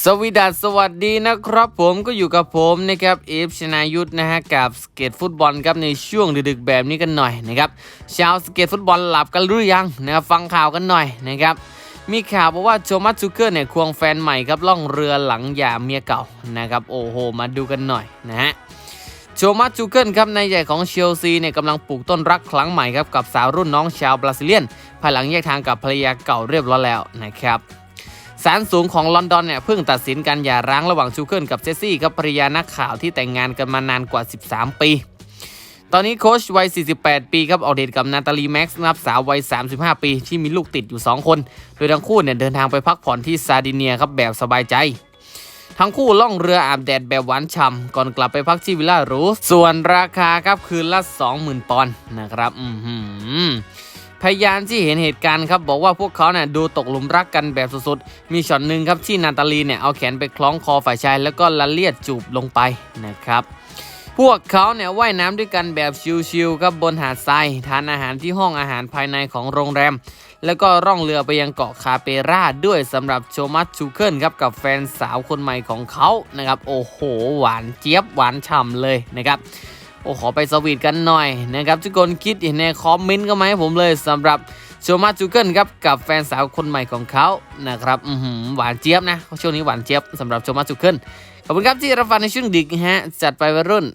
สวีดัสสวัสดีนะครับผมก็อยู่กับผมนะครับเอฟชนายุทธนะฮะกับสเก็ตฟุตบอลครับในช่วงดึกๆแบบนี้กันหน่อยนะครับชาวสเก็ตฟุตบอลหลับกันหรือยังนะครับฟังข่าวกันหน่อยนะครับมีข่าวบอกว่าโจมัสซูเกอร์เนี่ยควงแฟนใหม่ครับล่องเรือหลังหย่าเมียเก่านะครับโอ้โหมาดูกันหน่อยนะฮะโชมัสจูเกิลครับนายใหญ่ของเชลซีเนี่ยกำลังปลูกต้นรักครั้งใหม่ครับกับสาวรุ่นน้องชาวบราซิเลียน ภายหลังแยกทางกับภรรยาเก่าเรียบร้อยแล้วนะครับ ศาลสูงของลอนดอนเนี่ยเพิ่งตัดสินการหย่าร้างระหว่างชูเกิลกับเจสซี่ครับภรรยานักข่าวที่แต่งงานกันมานานกว่า 13 ปี ตอนนี้โค้ชวัย 48 ปีครับออกเดทกับนาตาลีแม็กซ์นับสาววัย 35 ปี ที่มีลูกติดอยู่ 2 คน โดยทั้งคู่เนี่ยเดินทางไปพักผ่อนที่ซาดิเนียครับแบบสบายใจทั้งคู่ล่องเรืออาบแดดแบบหวานฉ่ำก่อนกลับไปพักที่วิลล่ารูส่วนราคาครับคืนละ 20,000 ปอนด์นะครับ อือหือ พยานที่เห็นเหตุการณ์ครับบอกว่าพวกเขาเนี่ยดูตกหลุมรักกันแบบสุดๆ มีช็อตหนึ่งครับที่นาตาลีเนี่ยเอาแขนไปคล้องคอฝ่ายชาย แล้วก็ละเลียดจูบลงไปนะครับพวกเขาเนี่ยว่ายน้ำด้วยกันแบบชิลๆครับบนหาดทรายทานอาหารที่ห้องอาหารภายในของโรงแรม แล้วก็ร่องเรือไปยังเกาะคาเปราด้วยสำหรับโชมัสชูเคิลครับกับแฟนสาวคนใหม่ของเขานะครับ โอ้โห หวานเจี๊ยบหวานฉ่ำเลยนะครับ โอ้ขอไปสวีทกันหน่อยนะครับทุกคนคิดเห็นในคอมเมนต์ก็มาให้ผมเลยสำหรับโชมาจูเกิลครับกับแฟนสาวคนใหม่ของเขานะครับหวานเจี๊ยบนะช่วงนี้หวานเจี๊ยบสำหรับโชมาจูเกิลขอบคุณครับที่รับฟังในช่วงดึกนะฮะจัดไปวัยรุ่น